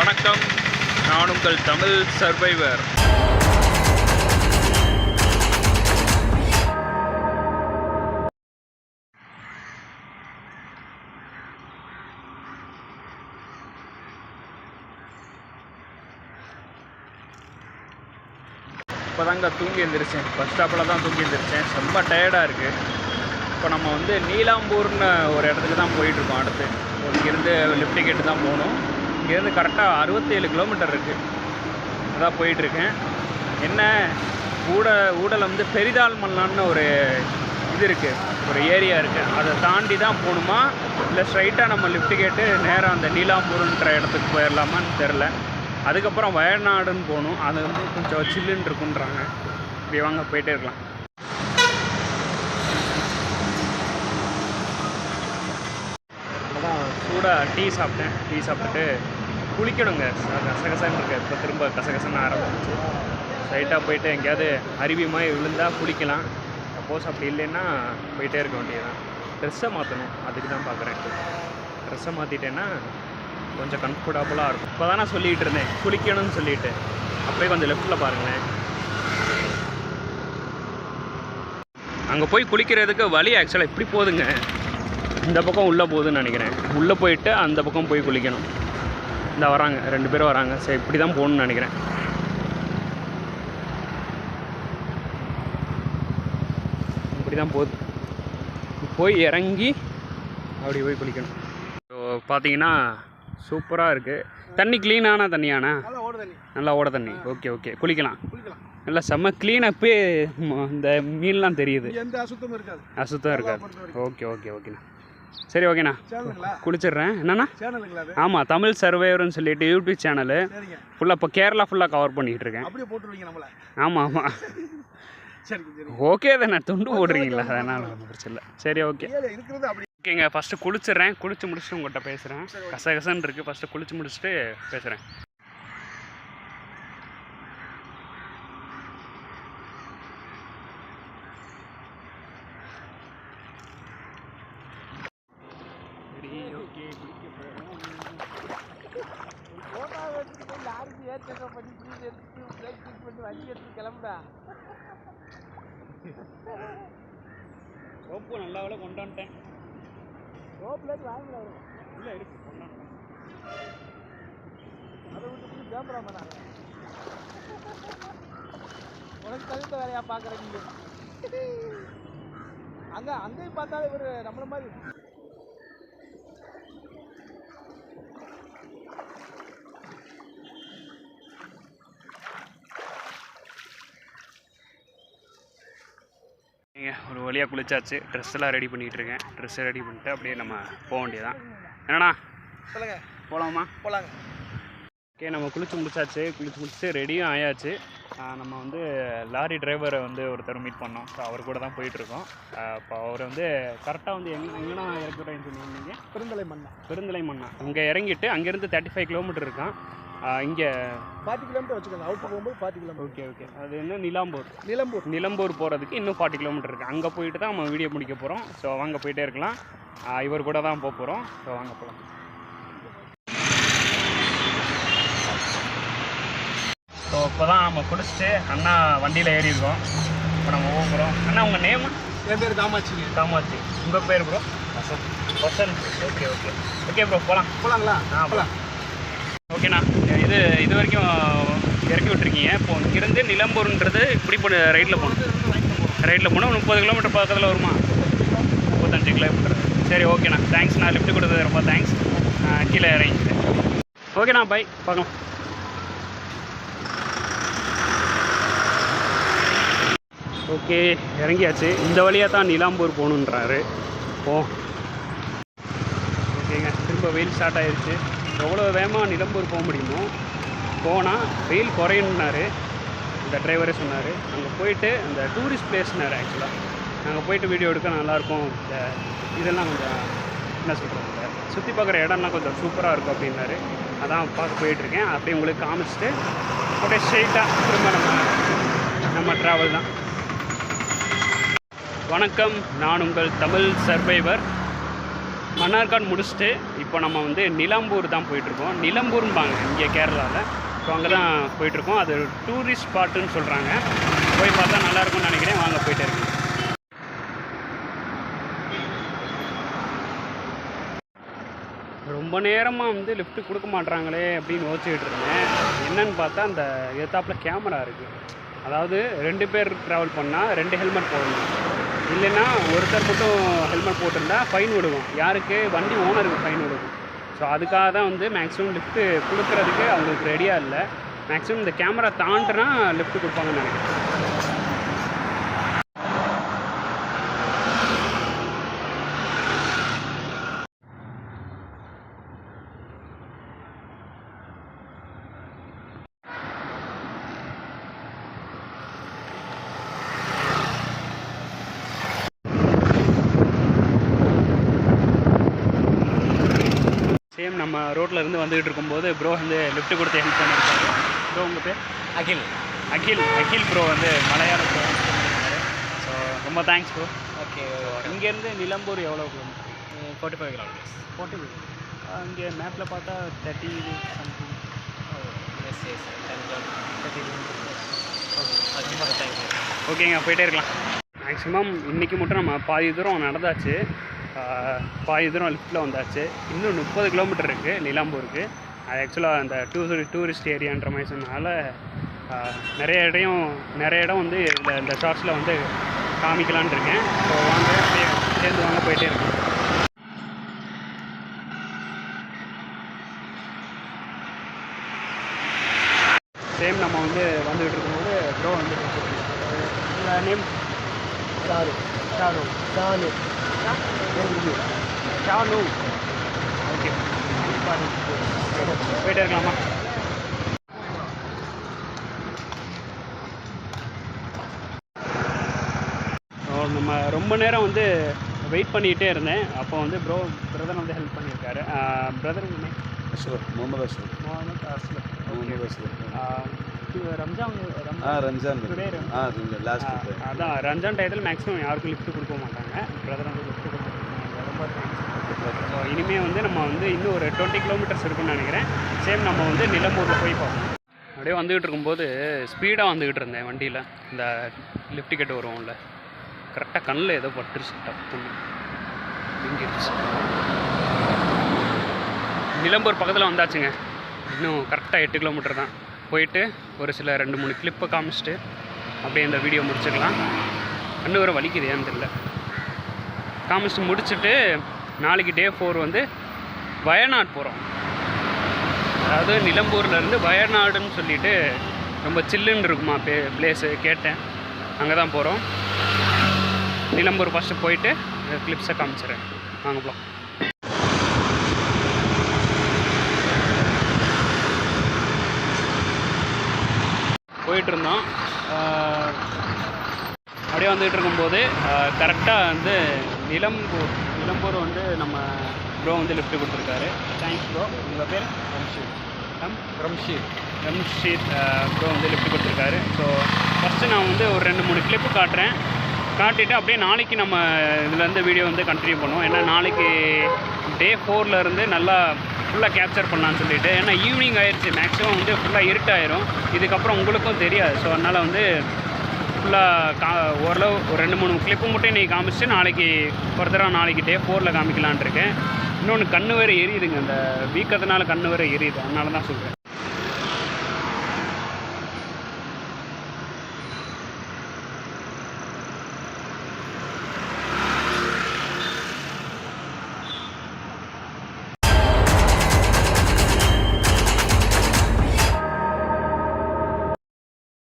வணக்கம். நான் உங்கள் தமிழ் சர்வைவர். இப்போ தாங்க தூங்கி எழுந்திரிச்சேன் பஸ் ஸ்டாப்பில் தான் தூங்கி எழுந்திரிச்சேன் ரொம்ப டயர்டாக இருக்குது இப்போ நம்ம வந்து நீலாம்பூர்னு ஒரு இடத்துக்கு தான் போயிட்டுருக்கோம் அடுத்து. இங்கேருந்து லிஃப்ட் கேட்டு தான் போகணும். இங்கேருந்து கரெக்டாக அறுபத்தேழு கிலோமீட்டர் இருக்குது அதான் போயிட்டுருக்கேன். என்ன ஊட ஊடல் வந்து பெரிதால் மல்லான்னு ஒரு இது இருக்குது ஒரு ஏரியா இருக்குது அதை தாண்டி தான் போகணுமா? இல்லை ஸ்ட்ரைட்டாக நம்ம லிஃப்ட் கேட்டு நேராக அந்த நீலாம்பூர்ன்ற இடத்துக்கு போயிடலாமான்னு தெரில. அதுக்கப்புறம் வயநாடுன்னு போகணும். அது வந்து கொஞ்சம் சில்லுன்னு இருக்குன்றாங்க. இப்படி வாங்க போயிட்டே இருக்கலாம். சூடாக டீ சாப்பிட்டேன். டீ சாப்பிட்டுட்டு குளிக்கணுங்க. கசகசன்னு இருக்கு இப்போ திரும்ப கசகசன்னு ஆரம்பிச்சு ஸ்ட்ரைட்டாக போயிட்டு எங்கேயாவது அருவி மாதிரி விழுந்தால் குளிக்கலாம். சப்போஸ் அப்படி இல்லைன்னா போயிட்டே இருக்க வேண்டியதுதான். ட்ரெஸ்ஸை மாற்றணும் அதுக்கு தான் பார்க்குறேன் ட்ரெஸ்ஸை மாற்றிட்டேன்னா கொஞ்சம் கம்ஃபர்டபுளாக இருக்கும். இப்போ தான் நான் சொல்லிகிட்டு இருந்தேன். குளிக்கணும்னு சொல்லிட்டு. அப்படியே கொஞ்சம் லெஃப்ட்டில் பாருங்களேன். அங்கே போய் குளிக்கிறதுக்கு வழி ஆக்சுவலாக இப்படி போதுங்க இந்த பக்கம் உள்ளே போகுதுன்னு நினைக்கிறேன். உள்ளே போயிட்டு அந்த பக்கம் போய் குளிக்கணும். இந்த வராங்க ரெண்டு பேரும் வராங்க. சரி இப்படி தான் போகணும்னு நினைக்கிறேன். இப்படி தான் போகுது. போய் இறங்கி அப்படி போய் குளிக்கணும். ஸோ பார்த்தீங்கன்னா சூப்பராக இருக்குது தண்ணி க்ளீனான தண்ணியாண்ணா? நல்லா ஓடு தண்ணி. Okay okay. குளிக்கலாம். நல்லா செம்ம க்ளீனப்பே இந்த மீன்லாம் தெரியுது. அசுத்தம் இருக்காது. ஓகே ஓகே ஓகேண்ணா. சரி ஓகேண்ணா. குளிச்சிடுறேன். என்னண்ணா? ஆமாம் தமிழ் சர்வேவர்னு சொல்லிட்டு யூடியூப் சேனலு ஃபுல்லாக இப்போ கேரளா ஃபுல்லாக கவர் பண்ணிகிட்டு இருக்கேன். ஆமாம் ஆமாம் ஓகே தானே துண்டு போடுறீங்களா? அதனால் ஒன்றும் பிரச்சனை இல்லை. சரி ஓகே ஓகேங்க ஃபஸ்ட்டு குளிச்சிடுறேன். குளிச்சு முடிச்சுட்டு உங்கள்கிட்ட பேசுகிறேன். கசகசன்னு இருக்குது ஃபஸ்ட்டு குளிச்சு முடிச்சுட்டு பேசுகிறேன் பண்ணி ப்ளீஸ் எடுத்து பிரேக் ஃபிட் பண்ணி வண்டி எடுத்து கிளம்புடா. சோப்பு நல்லா வேலை கொண்டு வந்துட்டேன் ரோப்லேருந்து வாங்கல இல்லை இருக்கு கொண்டு வந்துட்டேன் அதை விட்டு போய் கேமரா பண்ணாங்க உனக்கு தகுந்த வேலையா பார்க்குறேன் நீங்க அங்கே அங்கேயும் பார்த்தாலே இவர் நம்மள மாதிரி ஒரு வழியாக குளிச்சாச்சு. ட்ரெஸ் எல்லாம் ரெடி பண்ணிகிட்டு இருக்கேன் ட்ரெஸ்ஸை ரெடி பண்ணிட்டு அப்படியே நம்ம போக வேண்டியதான் என்னண்ணா? சொல்லுங்க. போகலாமா போலாங்க. ஓகே நம்ம குளிச்சு முடிச்சாச்சு. குளிச்சு முடிச்சு ரெடியும் ஆயாச்சு. நம்ம வந்து லாரி டிரைவரை வந்து ஒருத்தர் மீட் பண்ணோம். ஸோ அவர் கூட தான் போயிட்டுருக்கோம். இப்போ அவர் வந்து கரெக்டாக வந்து எங்கே எங்கன்னா இறக்குறேன்னு சொன்னீங்க பெருந்தலை மண்ணா. பெருந்தலை மண்ணா. இங்கே இறங்கிட்டு அங்கேருந்து தேர்ட்டி ஃபைவ் கிலோமீட்டர் இருக்கான். இங்கே ஃபார்ட்டி கிலோமீட்டர் வச்சுக்கோங்க. அவுட் போகும்போது ஃபார்ட்டி கிலோமீட்டர் ஓகே ஓகே. அது என்ன? நிலாம்பூர். நிலம்பூர். நிலம்பூர் போகிறதுக்கு இன்னும் ஃபார்ட்டி கிலோமீட்டர் இருக்குது அங்கே போயிட்டு தான் நம்ம வீடியோ முடிக்க போகிறோம் ஸோ வாங்க போயிட்டே இருக்கலாம். இவர் கூட தான் போக போகிறோம் ஸோ வாங்க போகலாம் ஸோ இப்போ தான் நம்ம குளிச்சுட்டு அண்ணா வண்டியில் ஏறி இருக்கோம் இப்போ நம்ம போக போகிறோம் அண்ணா உங்கள் நேம் என் பேர் காமாட்சி காமாட்சி. உங்கள் பேர் bro Vasanth. Vasanth. Okay okay. Okay bro போகலாம் போலாங்களா? ஆ போகலாம் ஓகேண்ணா இது இது வரைக்கும் இறக்கி விட்டுருக்கீங்க. இப்போ இங்கேருந்து நிலம்பூர்ன்றது இப்படி பண்ண ரைட்டில் போகணும். ரைட்டில் போனால் முப்பது கிலோமீட்டர் பக்கத்தில் வருமா? முப்பத்தஞ்சு கிலோமீட்டர். சரி ஓகேண்ணா. தேங்க்ஸ்ண்ணா லிஃப்ட் கொடுத்தது ரொம்ப தேங்க்ஸ் கீழே இறங்கி ஓகேண்ணா பை பார்க்கலாம். ஓகே இறங்கியாச்சு. இந்த வழியாக தான் நிலாம்பூர் போகணுன்றாரு. போ. ஓகேங்க திரும்ப வெயில் ஸ்டார்ட் ஆயிடுச்சு எவ்வளோ வேகமாக நிலம்பூர் போக முடியுமோ போனால் வெயில் குறையணுன்னாரு இந்த டிரைவரே சொன்னார் அங்கே போயிட்டு அந்த டூரிஸ்ட் பிளேஸ்னார் ஆக்சுவலாக அங்கே போயிட்டு வீடியோ எடுக்க நல்லாயிருக்கும். இந்த இதெல்லாம் கொஞ்சம் என்ன சொல்கிறாங்க சுற்றி பார்க்குற இடம்லாம் கொஞ்சம் சூப்பராக இருக்கும் அப்படின்னாரு. அதான் பார்க்க போயிட்டுருக்கேன். அப்படியே உங்களுக்கு காமிச்சிட்டு அப்படியே ஸ்ட்ரெயிட்டாக திரும்ப நம்ம நம்ம ட்ராவல் தான். வணக்கம். நான் உங்கள் தமிழ் சர்வைவர். மன்னார்காடு முடிச்சுட்டு இப்போ நம்ம வந்து நிலம்பூர் தான் போயிட்டுருக்கோம். நிலம்பூர்ம்பாங்க இங்கே கேரளாவில் ஸோ அங்கே தான் போயிட்டுருக்கோம். அது டூரிஸ்ட் ஸ்பாட்டுன்னு சொல்கிறாங்க போய் பார்த்தா நல்லாயிருக்கும்னு நினைக்கிறேன். வாங்க போயிட்டு இருக்கேன் ரொம்ப நேரமாக வந்து லிஃப்ட் கொடுக்க மாட்றாங்களே அப்படின்னு யோசிச்சுக்கிட்டு இருந்தேன். என்னன்னு பார்த்தா அந்த எத்தாப்பில் கேமரா இருக்குது அதாவது ரெண்டு பேர் ட்ராவல் பண்ணால் ரெண்டு ஹெல்மெட் போடணும். இல்லைன்னா ஒருத்தர் மட்டும் ஹெல்மெட் போட்டிருந்தா ஃபைன் விடுவோம். யாருக்கு? வண்டி ஓனருக்கு ஃபைன் விடுவோம். ஸோ அதுக்காக தான் வந்து மேக்ஸிமம் லிஃப்ட்டு கொடுக்குறதுக்கு அவங்களுக்கு ரெடியாக இல்லை. மேக்ஸிமம் இந்த கேமரா தாண்டினா லிஃப்ட்டு கொடுப்பாங்கன்னு நினைக்கிறேன். சேம் நம்ம ரோட்டில் இருந்து வந்துகிட்டு இருக்கும்போது ப்ரோ வந்து லிஃப்ட் கொடுத்து ஹெல்ப் பண்ணியிருக்காரு. ப்ரோ உங்கள் பேர்? அகில். அகில் அகில் ப்ரோ வந்து மலையாளம் ப்ரோ ஸோ ரொம்ப தேங்க்ஸ் ப்ரோ ஓகே இங்கேருந்து நிலம்பூர் எவ்வளோ kilometre forty five kilometres forty இங்கே மேப்பில் பார்த்தா thirty something yes yes thirty ஓகேங்க போயிட்டே இருக்கலாம். மேக்ஸிமம் இன்றைக்கி மட்டும் நம்ம பாதி தூரம் நடந்தாச்சு. பாதி தூரம் லிஃப்ட்டில் வந்தாச்சு. இன்னும் முப்பது கிலோமீட்டர் இருக்குது நிலாம்பூருக்கு. அது ஆக்சுவலாக அந்த டூ டூரிஸ்ட் ஏரியான்ற மாதிரி சொன்னனால நிறைய இடம் நிறைய இடம் வந்து இந்த இந்த ஷார்ட்ஸில் வந்து காமிக்கலான்னு இருக்கேன். ஸோ வாங்க அப்படியே சேர்ந்து வாங்க போயிட்டே இருக்கேன் சேம் நம்ம வந்து வந்துகிட்டு இருக்கும்போது ப்ரோ வந்து நேம் சாரு ஷாரு ஷாரு ஷானு ஓகே போயிட்டே இருக்கலாமா நம்ம ரொம்ப நேரம் வந்து வெயிட் பண்ணிகிட்டே இருந்தேன். அப்போ வந்து ப்ரோ பிரதர் வந்து ஹெல்ப் பண்ணியிருக்காரு. பிரதர் அஷ்வர் முகமது அஷ்வர் முகமது அஸ்லம் முகமது அஷ்வர் ரம்ஜான் ஆ ரம்ஜான். ஆ லாஸ்ட் அதான் ரம்ஜான் டயத்தில் மேக்ஸிமம் யாருக்கும் லிஃப்ட் கொடுக்க மாட்டாங்க. பிரதர் வந்து லிஃப்ட் ரொம்ப தேங்க்ஸ் ஸோ இனிமேல் வந்து நம்ம வந்து இன்னும் ஒரு டுவெண்ட்டி கிலோமீட்டர்ஸ் இருக்கும்னு நினைக்கிறேன். சேம் நம்ம வந்து நிலம்பூரில் போய் பார்ப்போம். அப்படியே வந்துகிட்டு இருக்கும்போது ஸ்பீடாக வந்துக்கிட்டு இருந்தேன் வண்டியில். இந்த லிஃப்ட் டிக்கெட் வருவோம்ல கரெக்டாக கண்ணில் ஏதோ பட்டுருச்சு டப்புன்னு. நிலம்பூர் பக்கத்தில் வந்தாச்சுங்க. இன்னும் கரெக்டாக எட்டு கிலோமீட்டர் தான். போயிட்டு ஒரு சில ரெண்டு மூணு கிளிப்பை காமிச்சிட்டு அப்படியே இந்த வீடியோ முடிச்சுக்கலாம். கண்ணு வர வலிக்குது ஏன்னு தெரியல. காமிச்சிட்டு முடிச்சுட்டு நாளைக்கு டே ஃபோர் வந்து வயநாடு போகிறோம் அதாவது நிலம்பூர்லேருந்து வயநாடுன்னு சொல்லிட்டு ரொம்ப சில்லுன்னு இருக்குமா பே பிளேஸு கேட்டேன். அங்கே தான் போகிறோம் நிலம்பூர் ஃபஸ்ட்டு போயிட்டு கிளிப்ஸை காமிச்சிடுறேன். வாங்க போகலாம் போயிட்டு இருந்தோம் அப்படியே வந்துகிட்டு இருக்கும்போது கரெக்டாக வந்து நிலம்பூர் நிலம்பூர் வந்து நம்ம ப்ரோ வந்து லிஃப்ட் கொடுத்துருக்காரு. தேங்க்ஸ் ப்ரோ உங்கள் பேர்? ரம்ஷீத். ரம் ரம்ஷீத். ரம்ஷீத் ப்ரோ வந்து லிஃப்ட் கொடுத்துருக்காரு. ஸோ ஃபஸ்ட்டு நான் வந்து ஒரு ரெண்டு மூணு கிளிப்பு காட்டுறேன். காட்டிட்டு அப்படியே நாளைக்கு நம்ம இதுலேருந்து வீடியோ வந்து கண்டினியூ பண்ணுவோம். ஏன்னா நாளைக்கு டே ஃபோர்லேருந்து நல்லா ஃபுல்லாக கேப்சர் பண்ணலான்னு சொல்லிட்டு. ஏன்னா ஈவினிங் ஆயிடுச்சு மேக்ஸிமம் வந்து ஃபுல்லாக இருட்டாயிரும். இதுக்கப்புறம் உங்களுக்கும் தெரியாது. ஸோ அதனால் வந்து ஃபுல்லாக கா ஓரளவு ஒரு ரெண்டு மூணு கிளிப்பு மட்டும் இன்றைக்கி காமிச்சிட்டு நாளைக்கு ஃபர்தராக நாளைக்கு டே ஃபோரில் காமிக்கலான் இருக்கேன். இன்னொன்று கண்ணு வேறு எரியுதுங்க. அந்த வீக்கத்தினால கண்ணு வேறு எரியுது. அதனால தான் சொல்கிறேன்